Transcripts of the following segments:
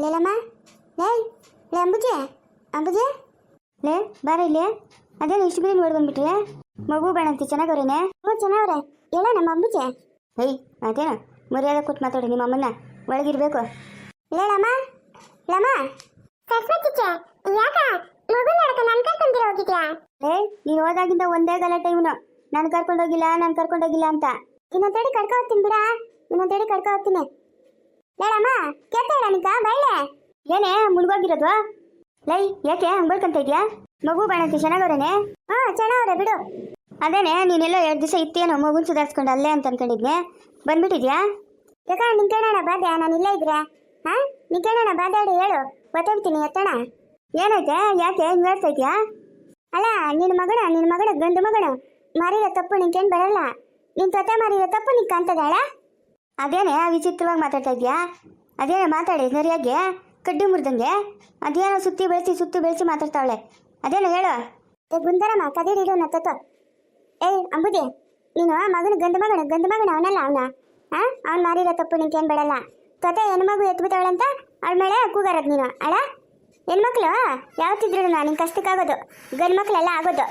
ಲೇಲಮ್ಮ? ಲೇ ಲೇ ಅಂಬುಜೆ ಅಂಬುಜೆ? ಲೇ ಬಾರ ಇಲ್ಲಿ. ಅದೇನು ಇಷ್ಟು ಬೇಗ ನೋಡಿ ಬಂದ್ಬಿಟ್ರೆ ಮಗು ಬೇಡಂತೆ ಚೆನ್ನಾಗವ್ರೇನೆ ಹ್ಞೂ ಚೆನ್ನಾಗವ್ರೆ. ಹೇಳ ನಮ್ಮ ಅಂಬುಜೆ? ಹೇಯ್ ಅದೇನು? ಮರ್ಯಾದೆ ಕೊಟ್ಟು ಮಾತಾಡಿ ನಿಮ್ಮ ಅಮ್ಮನ್ನ. ಒಳಗಿರ್ಬೇಕು. ಲೇಲಮ್ಮ ಲಮ್ಮ? ಯಾಕ? ಮಗು ನೋಡಕ ನನ್ ಕರ್ಕೊಂಡು ಹೋಗಿದ್ಯಾ? ಲೇ ನೀನು ಹೋದಾಗಿಂದ ಒಂದೇ ಗಲಾಟೆ ಇವನು. ನಾನು ಕರ್ಕೊಂಡೋಗಿಲ್ಲ ನಾನು ಕರ್ಕೊಂಡೋಗಿಲ್ಲ ಅಂತ. ಇನ್ನೊಂದೇಡಿ ಕರ್ಕೊ ಹೋಗ್ತೀನಿ ಬಿಡ. ಇನ್ನೊಂದೇಡಿ ಕರ್ಕೊ ಹೋಗ್ತೀನಿ. ಲೇಳಮ್ಮ ಕೇಳ್ತಾ ನಿಕ ಬೈಲೆ ಏನೇ, ಮುಳುಗೋಗಿರೋದು? ಲೈ, ಯಾಕೆ ಹಂಗೋಳ್ಕಂತ ಇದೆಯಾ? ಮಗು ಬಾಣಂತೆ ಚೆನ್ನಾಗವ್ರೇನೆ ಹಾ ಚೆನ್ನಾವ್ರೆ ಬಿಡು. ಅದೇನೆ, ನೀನೆಲ್ಲ ಎರಡು ದಿವಸ ಇತ್ತೇನೋ ಮಗುನ್ ಸುಧಾರಿಸ್ಕೊಂಡು ಅಲ್ಲೇ ಅಂತ ಅನ್ಕೊಂಡಿದ್ನೆ. ಬಂದ್ಬಿಟ್ಟಿದ್ಯಾ? ಯಾಕ, ನಿನ್ ಕೇಳೋಣ ಬಾದ್ಯಾ? ನಾನು ಇಲ್ಲೇ ಇದ್ರೆ. ಹಾ? ನೀನ್ ಕೇಳೋಣ ಬಾದಾಡಿ ಹೇಳು ಗೊತ್ತಾಗ್ತೀನಿ ಎತ್ತಣ. ಏನೈತೆ ಯಾಕೆ, ಹಿಂಗ್ ಹೇಳ್ತಾ ಅಲ್ಲ ನಿನ್ನ ಮಗನ ನಿನ್ನ ಮಗನ ಗಂಡು ಮಗನು. ಮಾರಿರೋ ತಪ್ಪು ನಿನ್ಗೇನ್ ಬರಲ್ಲ. ನಿನ್ ತೊತೆ ಮಾರಿರೋ ತಪ್ಪು ನಿನ್ ಕಾಣ್ತದಾಳ ಅದೇನೆ ವಿಚಿತ್ರವಾಗಿ ಮಾತಾಡ್ತಾ ಇದೆಯಾ? ಅದೇನೇ ಮಾತಾಡಿ ಸರಿಯಾಗಿ? ಕಡ್ಡಿ ಮುರಿದಂಗೆ? ಅದೇನೋ ಸುತ್ತಿ ಬೆಳೆಸಿ ಸುತ್ತಿ ಬೆಳೆಸಿ ಮಾತಾಡ್ತಾವಳೆ. ಅದೇನೋ ಹೇಳು. ಗುಂದರಮ್ಮ ಕದಿರಿಡು ಇಡೋ ತತ್ತೋ ಏಯ್ ಅಂಬುದಿ, ನೀನು ಮಗನ ಗಂಡು ಮಗನ ಗಂಡು ಮಗನ ಅವನಲ್ಲ ಅವನ? ಆ, ಅವ್ನು ಮಾರಿರೋ ತಪ್ಪು ನಿನ್ಗೇನ್ ಬೇಡಲ್ಲ. ತೊತೆ ಹೆಣ್ಮಗು ಎತ್ಬಿಟ್ಟವಳಂತ ಅವಳ ಮೇಲೆ ಕೂಗಾರದ್ ನೀನು, ಅಳ? ಹೆಣ್ಮಕ್ಳು, ಯಾವತ್ತಿದ್ರು ನಿನ್ ಕಷ್ಟಕ್ಕಾಗೋದು ಗಂಡು ಮಕ್ಳೆಲ್ಲ ಆಗೋದು.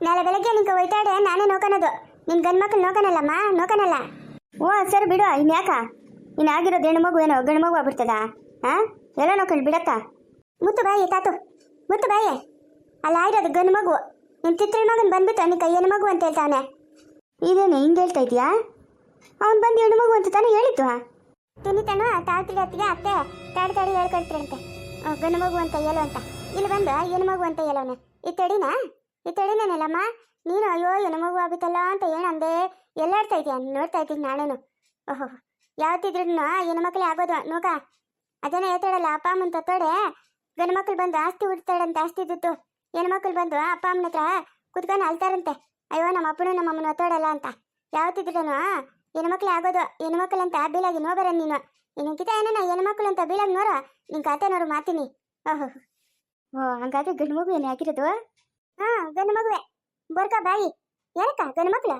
ನಾಳೆ ಬೆಳಗ್ಗೆ ನಿಂಗೆ ಒಯ್ತಾಡೆ, ನಾನೇ ನೋಕನೋದು. ನಿನ್ ಗಂಡು ಮಕ್ಳು ನೋಕನಲ್ಲಮ್ಮ, ನೋಕನಲ್ಲ? ಓ, ಸರಿ ಬಿಡು ಇನ್ಯಾಕ ಇನ್ನು ಆಗಿರೋದು ಹೆಣ್ಣು ಮಗು ಏನೋ ಗಂಡು ಮಗು ಆಗ್ಬಿಡ್ತದ ಹಾಂ ಎಲ್ಲ ನೋಕೊಂಡು ಬಿಡತ್ತ? ಮುತ್ತು ಬಾಯಿ, ತಾತು. ಮುತ್ತು ಬಾಯಿ. ಅಲ್ಲ, ಆಗಿರೋದು ಗಂಡು ಮಗು. ನಿನ್ನ ತಿತ್ರ ಮಗನ ಬಂದ್ಬಿಟ್ಟು, ನಿನ್ ಕೈ ಹೆಣ್ಣು ಮಗು ಅಂತ ಹೇಳ್ತಾನೆ ಇದೇನು, ಹಿಂಗೆ ಹೇಳ್ತಾ ಇದೆಯಾ ಅವ್ನು ಬಂದು ಹೆಣ್ಣು ಮಗು ಅಂತ ತಾನೇ ಹೇಳಿದ್ದು? ತಿನ್ನಿತಾನು ತಾಳ್ತಿಡಿ ಅತ್ತಿಗೆ ಅತ್ತೆ. ತಾಡಿ ತಾಡಿ ಹೇಳ್ಕೊಳ್ತಿರಂತೆ ಗಂಡು ಮಗು ಅಂತ ಹೇಳು ಅಂತ. ಇಲ್ಲಿ ಬಂದು ಹೆಣ್ಣು ಮಗು ಅಂತ ಹೇಳೋನೆ ಈ ತಡಿನಾ? ಈ ತಡಿನೇನಲ್ಲಮ್ಮ? ನೀನು ಅಯ್ಯೋ ಹೆಣ್ಮಗು ಮಗು ಆಗುತ್ತಲ್ಲ ಅಂತ ಏನಂದೆ ಎಲ್ಲಾಡ್ತಾ ಇದೀಯ? ನೋಡ್ತಾ ಇದ್ದೀನಿ ನಾನೇನು. ಓಹೋ ಯಾವತ್ತಿದ್ರು ಏನು ಮಕ್ಳೇ ಆಗೋದು ನೋಕ? ಅದೇನೇ ಹೇಳ್ತಾಳಲ್ಲ ಅಪ್ಪ ಅಮ್ಮನ ತತ್ತೋಡೆ? ಗಂಡು ಮಕ್ಳು ಬಂದು ಆಸ್ತಿ ಹುಡ್ತಾಳಂತ ಆಸ್ತಿ ಇದ್ದಿತ್ತು ಹೆಣ್ಣು ಮಕ್ಳು ಬಂದು ಅಪ್ಪ ಅಮ್ಮನ ಹತ್ರ ಕುತ್ಕೊಂಡು ಅಳ್ತಾರಂತೆ. ಅಯ್ಯೋ ನಮ್ಮ ಅಪ್ಪನು ನಮ್ಮ ಅಮ್ಮನ ಒತ್ತೋಡಲ್ಲ ಅಂತ ಯಾವತ್ತಿದ್ರು ಹೆಣ್ಮಕ್ಳೇ ಆಗೋದು ಹೆಣ್ಮಕ್ಳು ಅಂತ ಬೀಳಾಗಿ ನೋಬರ ನೀನು. ನಿನಗಿತ ಏನೋ ಹೆಣ್ಮಕ್ಳು ಅಂತ ಬೀಳಾಗಿ ನೋಡು ನಿನ್ ಕತೆ ನೋಡು ಮಾತೀನಿ. ಓಹೋ. ಓ ಹಂಗಾದ್ರೆ ಗಂಡು ಮಗು ಏನು ಹಾಕಿರೋದು ಹಾ ಗಂಡು ಮಗುವೆ. ಬೋರ್ಕ ಬಾಯಿ. ಏನಕ್ಕ, ಗಂಡು ಮಕ್ಳ?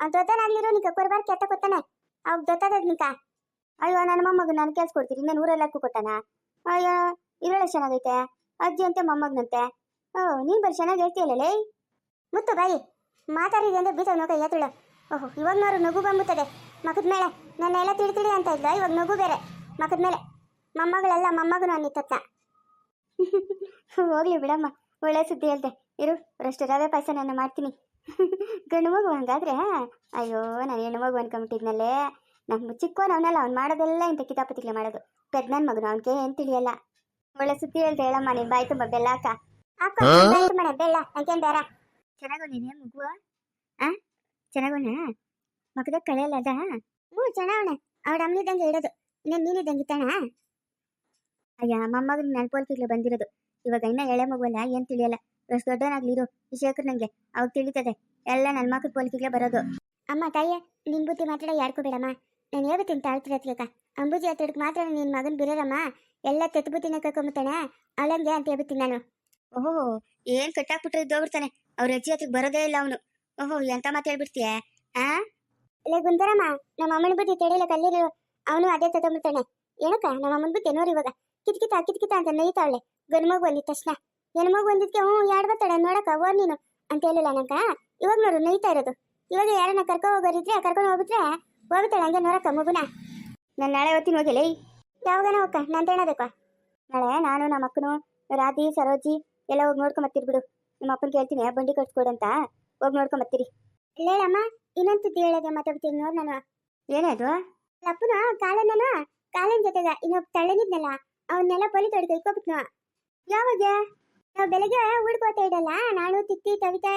ಅವ್ನು ದೊತ್ತನಾಗ್ಲಿರೋ ನಿಕ ಕೊರ್ಬಾರ್ ಕೆತ್ತ ಕೊತ್ತಾನೆ. ಅವ್ ದೊತ್ತದ ನಿಕ ಅಯ್ಯೋ ನನ್ನ ಮೊಮ್ಮಗ ನಾನು ಕೆಲ್ಸ ಕೊಡ್ತೀನಿ ನಾನು ಊರೆಲ್ಲ ಕೊಟ್ಟಾನ? ಅಯ್ಯೋ, ಇರೋಳೆ ಚೆನ್ನಾಗೈತೆ? ಅಜ್ಜಿ ಅಂತೆ, ಮೊಮ್ಮಗನಂತೆ. ಓ, ನೀನು ಬರ್ ಚೆನ್ನಾಗಿ ಹೇಳ್ತೀಯಲ್ಲ ಮುತ್ತು ಬಾಯಿ. ಮಾತಾಡಿದೆ ಅಂದ್ರೆ ಬೀಜ ನೋಕ ಎತ್ತುಳು ಓಹೋ, ಇವಾಗ ನೋಡು, ನಗು ಬಂದ್ಬಿಟ್ಟದೆ. ಮಕದ ಮೇಲೆ. ನನ್ನ ಎಲ್ಲ ತಿಳಿ ತಿಳಿ ಅಂತ ಇದ್ಲ, ಇವಾಗ ನಗು ಬೇರೆ. ಮಕದ ಮೇಲೆ. ಮೊಮ್ಮಗಳೆಲ್ಲ, ಮೊಮ್ಮಗನು ಅನ್ನಿತ್ತ ಹೋಗ್ಲಿ ಬಿಡಮ್ಮ, ಒಳ್ಳೆ ಸುದ್ದಿ ಹೇಳ್ದೆ. ಇರು ರಷ್ಟು ರವೆ ಪಾಯಸ ನಾನು ಮಾಡ್ತೀನಿ. ಗಂಡು ಮಗು ಹಂಗಾದ್ರೆ ಅಯ್ಯೋ ನಾನು ಹೆಣ್ಣು ಮಗು ಅನ್ಕೊಂಬಿಟ್ಟಿದ್ನಲ್ಲೇ. ನಮ್ಮ ಚಿಕ್ಕವನು ಅವನಲ್ಲ ಅವ್ನು ಮಾಡೋದೆಲ್ಲ ಇಂಥ ಕಿತಾಪತಿಗಳು ಮಾಡೋದು. ಪೆದ್ ನನ್ನ ಮಗನು ಅವನಿಗೆ ಏನು ತಿಳಿಯಲ್ಲ. ಒಳ್ಳೆ ಸುದ್ದಿ ಹೇಳ್ದೆ ಹೇಳಮ್ಮ ನೀನು ಬಾಯ್ ತುಂಬ ಬೆಲ್ಲ ಹಾಕ. ಹಾಕೋ ಬೆಳ್ಳ ಯಾಕೇನ್ ಬೇಡ ಚೆನ್ನಾಗೋನೇನೆ ಮಗು ಆ? ಚೆನ್ನಾಗೋಣ ಮಗದ ಕಳೆಯಲ್ಲ ಅದ? ಹ್ಞೂ ಚೆನ್ನಾವಣೆ. ಅವಳ ಅಮ್ಮನಿದ್ದಂಗೆ ಇಡೋದು ಇನ್ನೇನು ನೀನಿದ್ದಂಗೆ ತಾಣ ಅಯ್ಯ ಮೊಮ್ಮಗನ ನನ್ನ ಪೋಲ್ಕಿಗ್ಲೆ ಬಂದಿರೋದು. ಇವಾಗ ಇನ್ನ ಎಳೆ ಮಗುವಲ್ಲ ಏನು ತಿಳಿಯಲ್ಲ. ಅಷ್ಟು ದೊಡ್ಡವನಾಗ್ಲಿರು ಶೇಖರ್ ನಂಗೆ. ಅವಾಗ ತಿಳಿತದೆ. ಎಲ್ಲ ನನ್ನ ಮಕ್ಕಳು ಪೋಲ್ಕಿಗ್ಲೆ ಬರೋದು. ಅಮ್ಮ ತಾಯಿಯ ನಿನ್ ಬುದ್ಧಿ ಮಾತಾಡ ಯಾರ್ಕೋ ಬೇಡಮ್ಮ ನಾನು ಹೇಳ್ತೀನಿ ತಾಳ್ತಿರತ್ಲೇಕ ಅಂಬುಜಿ ಹತ್ತಿರಕ್ಕೆ ಮಾತ್ರ ನಿನ್ ಮಗನ್ ಬಿರೋರಮ್ಮ ಎಲ್ಲ ತೆತ್ತು ಬುದ್ಧಿನ ಕರ್ಕೊಂಬತ್ತಾನೆ ಅವಳಂಗೆ ಅಂತ ಹೇಳ್ಬಿಡ್ತೀನಿ ನಾನು. ಓಹೋ ಏನ್ ಕಟ್ಟಾಕ್ಬಿಟ್ರೆ ಇದ್ದೋಗ್ಬಿಡ್ತಾನೆ ಅವ್ರ ಅಜ್ಜಿ ಹತ್ರಕ್ಕೆ ಬರೋದೇ ಇಲ್ಲ ಅವನು. ಓಹೋ ಎಂತ ಮಾತು ಹೇಳ್ಬಿಡ್ತೀಯ? ಆ? ಇಲ್ಲ ಗುಂದರಮ್ಮ ನಮ್ಮ ಅಮ್ಮನ ಬುದ್ಧಿ ತಿಳಿಯಲ್ಲ ಕಲ್ಲಿರು. ಅವನು ಅದೇ ತಗೊಂಬಿಡ್ತಾನೆ. ಏನಕ್ಕ ನಮ್ಮ ಅಮ್ಮನ ಬುದ್ಧಿ ನೋಡಿ ಇವಾಗ. ಕಿತ್ಕಿತ ಕಿತ್ಕಿತ ಅಂತ ನೈತಾವಳೆ ಗಂಡು ಮಗು ಅಂದಿದ ತಕ್ಷಣ. ಹೆಣ್ಣು ಮಗು ಹ್ಞೂ ಯಾಡ್ ಬರ್ತಾಳೆ ನೋಡಕ್ಕ ಓ ನೀನು ಅಂತ ಹೇಳಿಲ್ಲ ನಂಕ ಇವಾಗ ನೋಡು ನೈತಾ ಇರೋದು. ಇವಾಗ ಯಾರನ್ನ ಕರ್ಕೊ ಹೋಗೋರಿದ್ರೆ ಕರ್ಕೊಂಡು ಹೋಗಿದ್ರೆ ಹೋಗುತ್ತಾಳೆ ಹಂಗೆ ನೋಡಕ್ಕ ಮಗುನ. ನಾನು ನಾಳೆ ಹೊತ್ತಿನ ಹೋಗಿಲ್ಲ ಯಾವಾಗನ ಹೋಗ ನಾನು ತೇಣಬೇಕು ನಾಳೆ ನಾನು ನಮ್ಮ ಅಕ್ಕನು ರಾಧಿ ಸರೋಜಿ ಎಲ್ಲ ಹೋಗಿ ನೋಡ್ಕೊಂಡ್ ಬರ್ತೀರಿ ಬಿಡು. ನಿಮ್ಮ ಅಪ್ಪನ ಕೇಳ್ತೀನಿ ಬಂಡಿ ಕಟ್ಸ್ಕೊಡಂತ ಹೋಗಿ ನೋಡ್ಕೊಂಡ್ ಬರ್ತೀರಿ. ಇಲ್ಲೇಳಮ್ಮ ಇನ್ನೊಂದು ಸುದ್ದಿ ಹೇಳೋದೆ ಮಾತಾಡ್ತೀನಿ ನೋಡಿ ನಾನು. ಏನಾಯ್ತು ಅಪ್ಪನ ಕಾಲನ ಕಾಲಿನ ಜೊತೆಗ ಇನ್ನೊಬ್ಬ ತಳ್ಳನಿದ್ನಲ್ಲ ಅವನ್ನೆಲ್ಲ ಪೊಲಿ ತೊಡ್ಕ ಇಕ್ಕೊಬಿಟ್ನು ಯಾವಾಗ? ನಾವು ಬೆಳಗ್ಗೆ ಹುಡ್ಕೋತಾ ಇಡಲ್ಲ ನಾನು ತಿತ್ತಿ ತವಿತೆ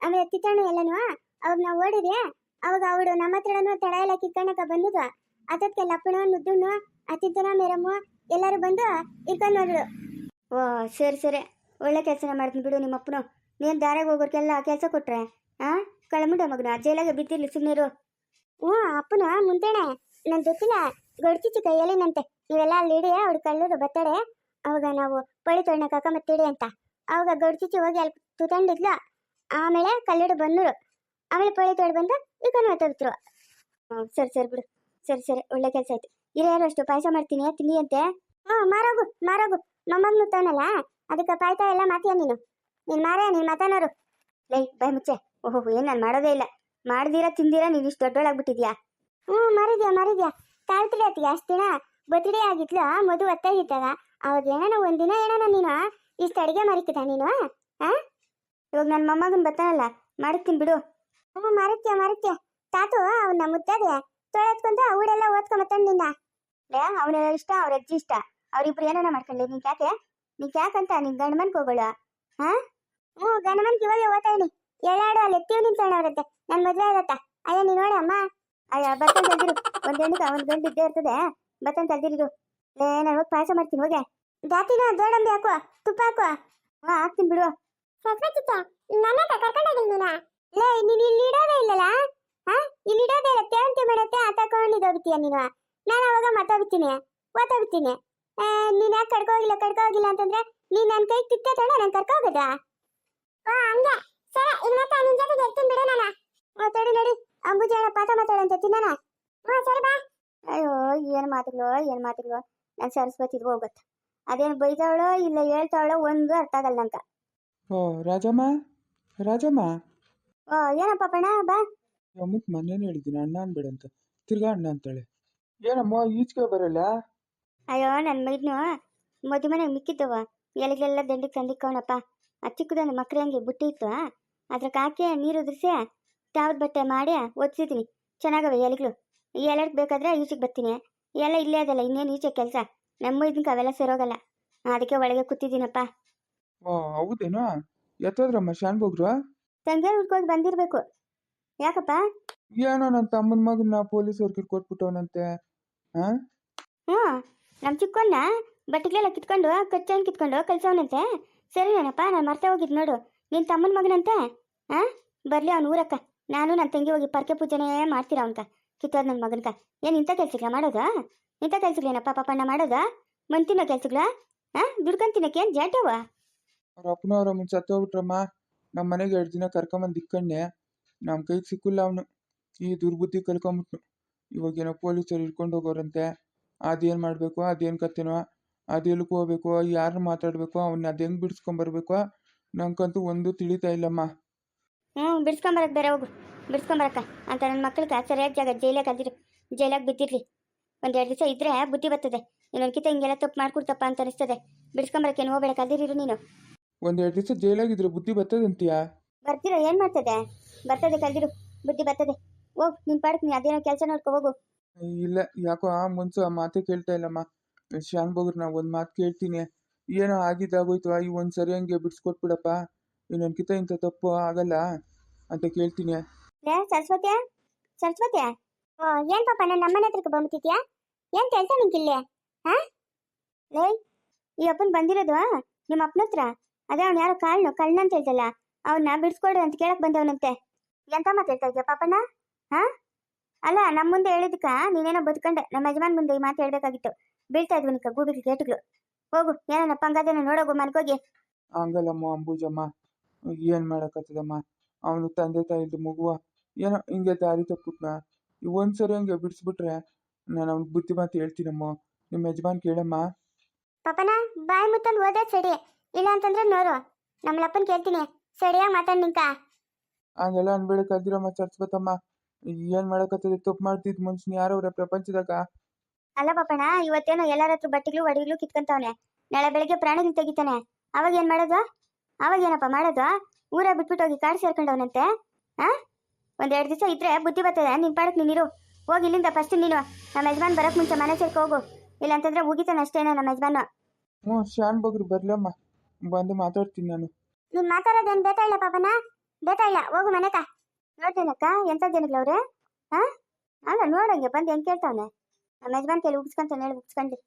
ಆಮೇಲೆ ತಿತ್ತಣ್ಣು ಎಲ್ಲನು ಅವಾಗ ನಾವು ಓಡಿದೆ ಅವಾಗ ಅವಳು ನಮ್ಮ ಹತ್ರನು ತಡ ಎಲ್ಲ ಕಿತ್ಕೊಂಡಕ ಬಂದಿದ್ವ. ಅದಕ್ಕೆ ಲಪ್ಪಣ ನುದ್ದುಣ್ಣು ಅತ್ತಿತ್ತನ ಮೇರಮ್ಮು ಎಲ್ಲರೂ ಬಂದು ಇಟ್ಕೊಂಡು ನೋಡಿದ್ರು ಓ ಸರಿ ಸರಿ. ಒಳ್ಳೆ ಕೆಲಸನ ಮಾಡ್ತೀನಿ ಬಿಡು ನಿಮ್ಮ ಅಪ್ಪನು ನೀನು ದಾರಿಗೆ ಹೋಗೋರ್ಗೆಲ್ಲ ಕೆಲಸ ಕೊಟ್ರೆ ಆ? ಕಳಮುಂಡ ಮಗನ ಜೈಲಾಗ ಬಿದ್ದಿರ್ಲಿ ಸುಮ್ಮನಿರು ಹ್ಞೂ ಅಪ್ಪನ ಮುಂದೆಣೆ ನನ್ನ ಗೊತ್ತಿಲ್ಲ ಕೈಯಲ್ಲಿ ನಂತೆ. ನೀವೆಲ್ಲ ಅಲ್ಲಿ ಇಡಿ ಅವ್ಳು ಕಳ್ಳರು ಬತ್ತಾಳೆ ಅವಾಗ ನಾವು ಪಳಿ ತೊಳ್ನ ಕಕ್ಕಮತ್ತಿಡಿ ಅಂತ. ಅವಾಗ ಗಡ್ಚಿಚಿ ಹೋಗಿ ಅಲ್ಲಿ ತುತಂಡಿದ್ಲು. ಆಮೇಲೆ ಕಲ್ಲಿಡು ಬಂದರು ಆಮೇಲೆ ಪಳಿ ತೊಳ್ದು ಬಂದು ಹೊತ್ತೋಗ್ತಿರು ಹ್ಞೂ ಸರಿ ಸರಿ ಬಿಡು. ಸರಿ ಸರಿ, ಒಳ್ಳೆ ಕೆಲಸ ಆಯ್ತು. ಹಿರಿಯರು ಅಷ್ಟು ಪಾಯಸ ಮಾಡ್ತೀನಿ, ತಿನ್ನಿ ಅಂತೆ. ಹ್ಞೂ ಮಾರೋಗು ಮಾರೋಗು. ಮೊಮ್ಮಗ್ ತಾನಲ್ಲ? ಅದಕ್ಕೆ ಪಾಯ್ತಾ ಎಲ್ಲ ಮಾತಿಯ ನೀನು? ನೀನು ಮಾರ್ಯಾ ನೀನು ಮಾತಾನೋರು. ಲೈ, ಬಾಯ್ ಮುಚ್ಚೆ. ಓಹೋ, ಏನ್ ನಾನು ಮಾಡೋದೇ ಇಲ್ಲ. ಮಾಡ್ದಿರಾ, ತಿಂದಿರಾ, ನೀನು ಇಷ್ಟು ದೊಡ್ಡೋಳಾಗ್ಬಿಟ್ಟಿದ್ಯಾ? ಹ್ಞೂ ಮಾರಿದ್ಯಾ ಮಾರಿದ್ಯಾ. ತಾಳ್ತಿಡಿ ಅತ್ತಿಗೆ, ಅಷ್ಟು ದಿನ ಬದುಡಿ ಆಗಿತ್ಲ ಮದು ಒತ್ತಾಗಿದ್ದಾಗ ಅವಾಗ ಏನಾನ ಒಂದಿನ ಏನಾನ ನೀನು ಇಷ್ಟು ಅಡಿಗೆ ಮರಿಕಿದ ನೀನು ಹಾಂ ಇವಾಗ ನನ್ನ ಮೊಮ್ಮಗನ್ ಬರ್ತಾನಲ್ಲ, ಮಾಡ್ತೀನಿ ಬಿಡು. ಹ್ಞೂ ಮಾರಿತ್ಯ ಮಾರಿತ್ಯ. ತಾತು, ಅವ್ನ ಮುದ್ದದೆ ತೊಳೆತ್ಕೊಂತ ಅವಳೆಲ್ಲ ಓದ್ಕೊಂಬತ್ತಂಡು ನಿನ್ನ. ಲೇ, ಅವನೆಲ್ಲ ಇಷ್ಟ, ಅವ್ರ ಅಜ್ಜಿ ಇಷ್ಟ. ಅವ್ರಿಬ್ರು ಏನಾನ ಮಾಡ್ಕೊಳ್ಳಿ ನೀನ್ ಯಾಕೆ? ನೀನ್ ಯಾಕಂತ ನಿನ್ ಗಂಡ ಮನ್ಕ್ ಹಾಂ? ಹ್ಞೂ ಗಣಮನ್ ಇವಾಗ ಓದ್ತಾಯಿನಿ ಎಲ್ಲಾಡು ಅಲ್ಲಿ ಎತ್ತೀವಿ ನಿಂತ್ಕೊಂಡವ್ರತ್ತೆ ನನ್ನ ಮದುವೆ ಆಗತ್ತ. ಅಯ್ಯ, ನೀನು ನೋಡಿ, ಅಮ್ಮ. ಅಯ್ಯ ಬರ್ತನ್ ತಲ್ದಿರು ಒಂದ್ ಹೆಣ್ಣಿಗೆ, ಒಂದ್ ಇದ್ದೇ ಇರ್ತದೆ. ಬರ್ತನ್ ತಲ್ದಿರಿದು ಲೇ ನಾನು ಹೋಗಿ ಪಾಯಸ ಮಾಡ್ತೀನಿ ಹೋಗೆ. ಜಾತಿನ ದೊಡ್ಡಂಬಿ ಹಾಕುವ ತುಪ್ಪ ಹಾಕುವ. ಹಾ ಹಾಕ್ತೀನಿ ಬಿಡು. ಸತ್ವಚಿತ್ತ ನನ್ನ ಕರ್ಕೊಂಡೋಗಿಲ್ ನೀನ? ಲೇ ನೀನು ಇಲ್ಲಿ ಇಡೋದೇ ಇಲ್ಲಲ್ಲ? ಹಾ ಇಲ್ಲಿ ಇಡೋದೇ ಇಲ್ಲ. ತೇವಂತಿ ಮಾಡತ್ತೆ ಆ ಹೋಗ್ತೀಯ ನೀನು? ನಾನು ಅವಾಗ ಮತ್ತೋಗ್ತೀನಿ ಓದೋಗ್ತೀನಿ ನೀನು ಯಾಕೆ ಕಡ್ಕೋ ಹೋಗಿಲ್ಲ ಅಂತಂದ್ರೆ ನೀನ್ ನನ್ನ ಕೈ ತಿತ್ತೆ ತಡ ನಾನು ಕರ್ಕೋಗದ? ಓ ಹಂಗೆ. ಸರಿ ಇನ್ನತ್ತ ನಿನ್ ಜೊತೆಗೆ ಇರ್ತೀನಿ ಬಿಡು ನಾನು. ಓ ತಡಿ ನಡಿ ಅಂಬುಜಾಣ ಪಾಠ ಮಾತಾಡಂತ ತಿನ್ನಾನ? ಓ ಸರಿ ಬಾ. ಅಯ್ಯೋ ಏನ್ ಮಾತುಗಳು ಏನ್ ಮಾತುಗಳು? ನಾನು ಸರಸ್ವತಿ ಹೋಗುತ್ತೆ ಅದೇನು ಬೈತಾವಳೋ ಇಲ್ಲ ಹೇಳ್ತಾವಳೋ ಒಂದು ಅರ್ಥ ಆಗಲ್ಲ ನಂಗೆ. ಓ ರಾಜಮ್ಮ? ರಾಜಮ್ಮ? ಓ ಏನಪ್ಪ ಪಣ ಬಾ. ಅಮ್ಮಕ್ ಮನೇನೆ ಹೇಳಿದ್ದೀನಿ ಅಣ್ಣ ಅನ್ಬೇಡ ಅಂತ ತಿರ್ಗಾ ಅಣ್ಣ ಅಂತಾಳೆ. ಏನಮ್ಮ ಈಚೆಗೆ ಬರಲ್ಲ? ಅಯ್ಯೋ ನನ್ನ ಮೈದ್ನು ಮದುವೆ ಮನೆಗೆ ಮಿಕ್ಕಿದ್ದವ. ಎಲ್ಲಿಗೆಲ್ಲ ದಂಡಿಗೆ ತಂದಿಕ್ಕವನಪ್ಪ ಆ ಚಿಕ್ಕದೊಂದು ಮಕ್ಳು ಹಂಗೆ ಬುಟ್ಟಿ ಇತ್ತು. ಅದ್ರಕ್ಕೆ ಹಾಕಿ ನೀರು ಉದ್ರಿಸಿ ತಾವದ ಬಟ್ಟೆ ಮಾಡಿ ಒದಿಸಿದ್ದೀನಿ ಚೆನ್ನಾಗವೆ ಎಲೆಗಳು. ಈ ಎಲೆಗೆ ಬೇಕಾದ್ರೆ ಈಚೆಗೆ ಬರ್ತೀನಿ. ಎಲ್ಲ ಇಲ್ಲೇ ಅದಲ್ಲ ಇನ್ನೇನು ಈಚೆ ಕೆಲಸ? ನಮ್ಮ ಇದಕ್ಕೆ ಅವೆಲ್ಲ ಸೇರೋಗಲ್ಲ. ಅದಕ್ಕೆ ಒಳಗೆ ಕೂತಿದ್ದೀನಪ್ಪ. ಓ ಹೌದೇನೋ? ಎತ್ತೋದ್ರಮ್ಮ ಶಾನ್ಭೋಗ್ರು? ತಂಗೆ ಹುಡ್ಕೋಗಿ ಬಂದಿರಬೇಕು. ಯಾಕಪ್ಪ? ಏನೋ ನನ್ನ ತಮ್ಮನ ಮಗನ್ನ ಪೊಲೀಸವ್ರಿಗೆ ಕೊಟ್ಬಿಟ್ಟವನಂತೆ. ಹಾ ಹ್ಞೂ ನಮ್ಮ ಚಿಕ್ಕವನ್ನ ಬಟ್ಟೆಗಳೆಲ್ಲ ಕಿತ್ಕೊಂಡು ಕಚ್ಚನ್ ಕಿತ್ಕೊಂಡು ಸರಿ ಏನಪ್ಪ ನಾನು ಮರ್ತೆ ಹೋಗಿದ್ದು ನೋಡು. ನಿನ್ನ ತಮ್ಮನ ಮಗನಂತೆ? ಹಾಂ ಬರಲಿ ಅವ್ನ ಊರಕ್ಕ. ನಾನು ನನ್ನ ತಂಗಿ ಹೋಗಿ ಪರ್ಕೆ ಪೂಜೆನೇ ಮಾಡ್ತೀರ ಅವನ್ಕ. ಕಿತ್ತೋದು ನನ್ನ ಮಗನ್ಕ. ಏನ್ ಇಂಥ ಕೆಲ್ಸಗಳ ಮಾಡೋದಾ? ಇಂಥ ಕೆಲ್ಸಗಳೇನಪ್ಪ ಪಾಪಣ್ಣ ಮಾಡೋದಾ? ಮಂತಿನ ಕೆಲ್ಸಗಳ? ದುಡ್ಕಂತಿನಕ್ಕೆ ಏನ್ ಏನು ಜಾಟವ ಅವ್ರ ಸತ್ತೋಗ್ಬಿಟ್ರಮ್ಮ ನಮ್ಮ ಮನೆಗೆ ಎರಡು ದಿನ ಕರ್ಕೊಂಬಂದು ಇಕ್ಕಣ್ಣೆ ನಮ್ಮ ಕೈ ಸಿಕ್ಕಿಲ್ಲ ಅವನು. ಈ ದುರ್ಬುದ್ಧಿ ಕಲ್ಕೊಂಬಿಟ್ನು. ಇವಾಗೇನೋ ಪೊಲೀಸರು ಹಿಡ್ಕೊಂಡು ಹೋಗೋರಂತೆ. ಅದೇನು ಮಾಡಬೇಕು ಅದೇನು ಕತ್ತೇನೋ ಅದು ಎಲ್ಲಿಗೆ ಹೋಗ್ಬೇಕು ಯಾರನ್ನ ಮಾತಾಡಬೇಕು ಅವನ್ನ ಹೆಂಗ್ ಹೆಂಗೆ ಬಿಡಿಸ್ಕೊಂಬರ್ಬೇಕು ನಂಗಂತೂ ಒಂದು ತಿಳಿತಾ ಇಲ್ಲಮ್ಮ. ಹ್ಞೂ ಬರಕ್ ಬೇರೆ ಹೋಗು. ಬಿಡ್ಸ್ಕೊಂಬರಕ್ಕ ಅಂತ ನನ್ನ ಮಕ್ಳಿಗೆ ಸರಿಯಾದ ಜಾಗ ಜೈಲಾಗ ಜೈಲಾಗಿ ಜೈಲಾಗ ಒಂದು ಒಂದೆರಡು ದಿವಸ ಇದ್ರೆ ಬುದ್ಧಿ ಬರ್ತದೆ. ಇನ್ನೊಂದ್ಕಿತ ಹಿಂಗೆಲ್ಲ ತಪ್ಪು ಮಾಡ್ಕೊಡ್ತಪ್ಪ ಅಂತ ಅನಿಸ್ತದೆ. ಬಿಡ್ಸ್ಕೊಂಬರಕ್ಕೆ ಹೋಗ್ಬೇಡ ಕಲ್ದಿರಿರು ನೀನು. ಒಂದೆರಡು ದಿವಸ ಜೈಲಾಗಿದ್ರೆ ಬುದ್ಧಿ ಬರ್ತದಂತೀಯಾ ಬರ್ತೀರಾ ಏನು ಮಾಡ್ತದೆ? ಬರ್ತದೆ ಕಲ್ದಿರು. ಬುದ್ಧಿ ಬರ್ತದೆ. ಹೋಗ್ ನಿನ್ ಪಾಡಕ್ ನೀ ಅದೇನೋ ಕೆಲಸ ನೋಡ್ಕೊ ಹೋಗು. ಇಲ್ಲ ಯಾಕೋ ಆ ಮುನ್ಸು ಆ ಮಾತೇ ಕೇಳ್ತಾ ಇಲ್ಲಮ್ಮ. ಶಾನ್ ಬೋಗ್ರು ನಾ ಒಂದು ಮಾತು ಕೇಳ್ತೀನಿ. ಏನೋ ಆಗಿದ್ದಾಗೋಯ್ತು ಈ ಒಂದು ಸರಿ ಹಂಗೆ ಬಿಡಿಸ್ಕೊಟ್ಬಿಡಪ್ಪ. ಇನ್ನೊಂದ್ಕಿತ ಇಂಥ ತಪ್ಪು ಆಗಲ್ಲ ಅಂತ ಕೇಳ್ತೀನಿ. ಸರಸ್ವತಿಯ? ಸರಸ್ವತಿಯ? ಏನ್ ಪಾಪ ನನ್ನ ನಮ್ಮನೆ ಹತ್ರಕ್ಕೆ ಬಂದ್ಬಿಟ್ಟಿದ್ಯಾ? ಏನ್ ಕೆಲಸ ನಿಂಗಿಲ್ಲೇ ಲೇ, ಈ ಅಪ್ಪನ್ ಬಂದಿರೋದು ನಿಮ್ಮ ಅಪ್ಪನ ಹತ್ರ? ಅದೇ ಅವ್ನು ಯಾರೋ ಕಾಳ್ನು ಕಳ್ಳ ಅಂತ ಹೇಳ್ದಲ್ಲ ಅವನ್ನ ಬಿಡಿಸ್ಕೊಡು ಅಂತ ಕೇಳಕ್ ಬಂದವನಂತೆ. ಎಂತ ಮಾತಾಡ್ತಾ ಇದ್ಯಾ ಪಾಪನ ಹಾ? ಅಲ್ಲ ನಮ್ಮ ಮುಂದೆ ಹೇಳಿದ್ಕ ನೀನೇನೋ ಬದುಕೊಂಡೆ. ನಮ್ಮ ಯಜಮಾನ್ ಮುಂದೆ ಈ ಮಾತು ಹೇಳ್ಬೇಕಾಗಿತ್ತು. ಬೀಳ್ತಾ ಇದ್ವಿ ನಿಕ್ಕ ಗೂಬಿಗೆ ಗೇಟ್ಗಳು. ಹೋಗು ಏನಪ್ಪ ಹಂಗಾದೇನೋ ನೋಡೋಗು ಮನ್ಕೋಗಿ ಹಂಗಲ್ಲಮ್ಮ ಅಂಬೂಜಮ್ಮ, ಏನ್ ಮಾಡಕತ್ತಿದಮ್ಮ? ಅವನು ತಂದೆ ತಾಯಿದು ಮಗುವ. ಏನೋ ಹಿಂಗೆ ದಾರಿ ತಪ್ಪಿಟ್ನ ಈ ಒಂದು ಸರಿ ಹಂಗೆ ಬಿಡಿಸ್ಬಿಟ್ರೆ ನಾನು ಅವ್ನಿಗೆ ಬುದ್ಧಿ ಮಾತು ಹೇಳ್ತೀನಮ್ಮ. ನಿಮ್ಮ ಯಜಮಾನ್ ಕೇಳಮ್ಮ. ಪಾಪನ ಬಾಯಿ ಮುತ್ತಲ್ಲಿ ಓದೋದ್ ಸಡಿ. ಇಲ್ಲ ಅಂತಂದ್ರೆ ನೋರು ನಮ್ಮ ಲಪ್ಪನ್ ಕೇಳ್ತೀನಿ. ಸರಿಯಾಗಿ ಮಾತಾಡ್ ನಿಂಕ. ಹಂಗೆಲ್ಲ ಅನ್ಬೇಡ ಕಲ್ದಿರಮ್ಮ ಚರ್ಚ್ಬತ್ತಮ್ಮ ಏನ್ ಮಾಡಕತ್ತದೆ? ತಪ್ಪು ಮಾಡ್ತಿದ್ ಮನುಷ್ಯನ ಯಾರವ್ರೆ ಪ್ರಪಂಚದಾಗ? ಅಲ್ಲ ಪಾಪಣ ಇವತ್ತೇನೋ ಎಲ್ಲರ ಹತ್ರ ಬಟ್ಟೆಗಳು ಒಡಿಗಳು ಕಿತ್ಕೊಂತವ್ನೆ. ನಾಳೆ ಬೆಳಿಗ್ಗೆ ಪ್ರಾಣಿಗಳು ತೆಗಿತಾನೆ. ಅವಾಗ ಏನ್ ಮಾಡೋದು? ಅವಾಗ ಏನಪ್ಪ ಮಾಡೋದು? ಊರ ಬಿಟ್ಬಿಟ್ಟು ಹೋಗಿ ಕಾಡು ಸೇರ್ಕೊಂಡವನಂತೆ? ಆ? ಒಂದೆರಡು ದಿವಸ ಇದ್ರೆ ಬುದ್ಧಿ ಬರ್ತದೆ. ನಿನ್ ಪಾಡಕ್ ನೀನಿರು ಹೋಗಿ ಇಲ್ಲಿಂದ ಫಸ್ಟ್ ನೀನು. ನಮ್ಮ ಯಜಮಾನ್ ಬರಕ್ ಮುಂಚೆ ಮನೆ ಸೇರ್ಕೊ ಹೋಗು. ಇಲ್ಲ ಅಂತಂದ್ರೆ ಮುಗಿತಾನೆ ಅಷ್ಟೇನ ನಮ್ಮ ಯಜಮಾನು. ಹ್ಞೂ ಶಾನ್ ಬಗ್ರು ಬರ್ಲಮ್ಮ ಬಂದು ಮಾತಾಡ್ತೀನಿ ನಾನು. ನೀನ್ ಮಾತಾಡೋದೇನ್ ಬೇತಾಳ ಪಾಪನ? ಬೇತಾಳ ಹೋಗು ಮನೆಕ. ನೋಡ್ತೇನಕ್ಕ ಎಂತ ಅವ್ರೆ? ಹಾ ಅಲ್ಲ ನೋಡಂಗೆ ಬಂದು ಹೆಂಗ್ ಕೇಳ್ತಾವನೆ? ನಮ್ಮ ಯಜಮಾನ್ ಕೇಳಿ ಉಗಿಸ್ಕೊಂತಾನೆ ಹೇಳಿ ಉಗಿಸ್ಕೊಂಡ್ಲಿ